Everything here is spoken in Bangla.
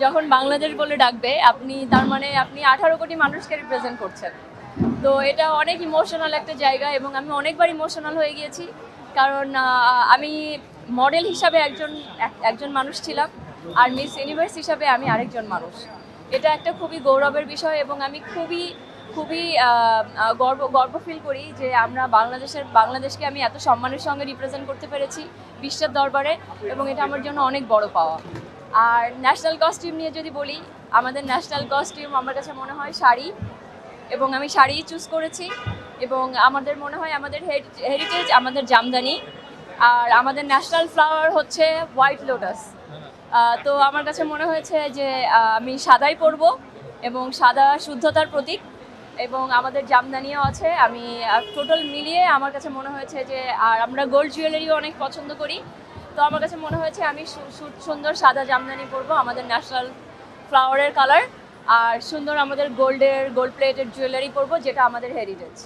যখন বাংলাদেশ বলে ডাকবে, আপনি তার মানে আপনি আঠারো কোটি মানুষকে রিপ্রেজেন্ট করছেন। তো এটা অনেক ইমোশনাল একটা জায়গা এবং আমি অনেকবার ইমোশনাল হয়ে গিয়েছি। কারণ আমি মডেল হিসাবে একজন, এক- একজন মানুষ ছিলাম আর মিস ইউনিভার্স হিসাবে আমি আরেকজন মানুষ। এটা একটা খুবই গৌরবের বিষয় এবং আমি খুবই খুবই গর্ব গর্ব ফিল করি যে আমরা বাংলাদেশের, বাংলাদেশকে আমি এত সম্মানের সঙ্গে রিপ্রেজেন্ট করতে পেরেছি বিশ্বের দরবারে এবং এটা আমার জন্য অনেক বড় পাওয়া। আর ন্যাশনাল কস্টিউম নিয়ে যদি বলি, আমাদের ন্যাশনাল কস্টিউম আমার কাছে মনে হয় শাড়ি এবং আমি শাড়ি চুজ করেছি এবং আমাদের মনে হয় আমাদের হেরিটেজ আমাদের জামদানি আর আমাদের ন্যাশনাল ফ্লাওয়ার হচ্ছে হোয়াইট লোটাস তো আমার কাছে মনে হয়েছে যে আমি সাদাই পরব এবং সাদা শুদ্ধতার প্রতীক এবং আমাদের জামদানিও আছে। আমি টোটাল মিলিয়ে আমার কাছে মনে হয়েছে যে, আর আমরা গোল্ড জুয়েলারিও অনেক পছন্দ করি। তো আমার কাছে মনে হয়েছে আমি সুন্দর সাদা জামদানি পরবো আমাদের ন্যাশনাল ফ্লাওয়ারের কালার। আর সুন্দর আমাদের গোল্ডের, গোল্ড প্লেটের জুয়েলারি পরবো যেটা আমাদের হেরিটেজ।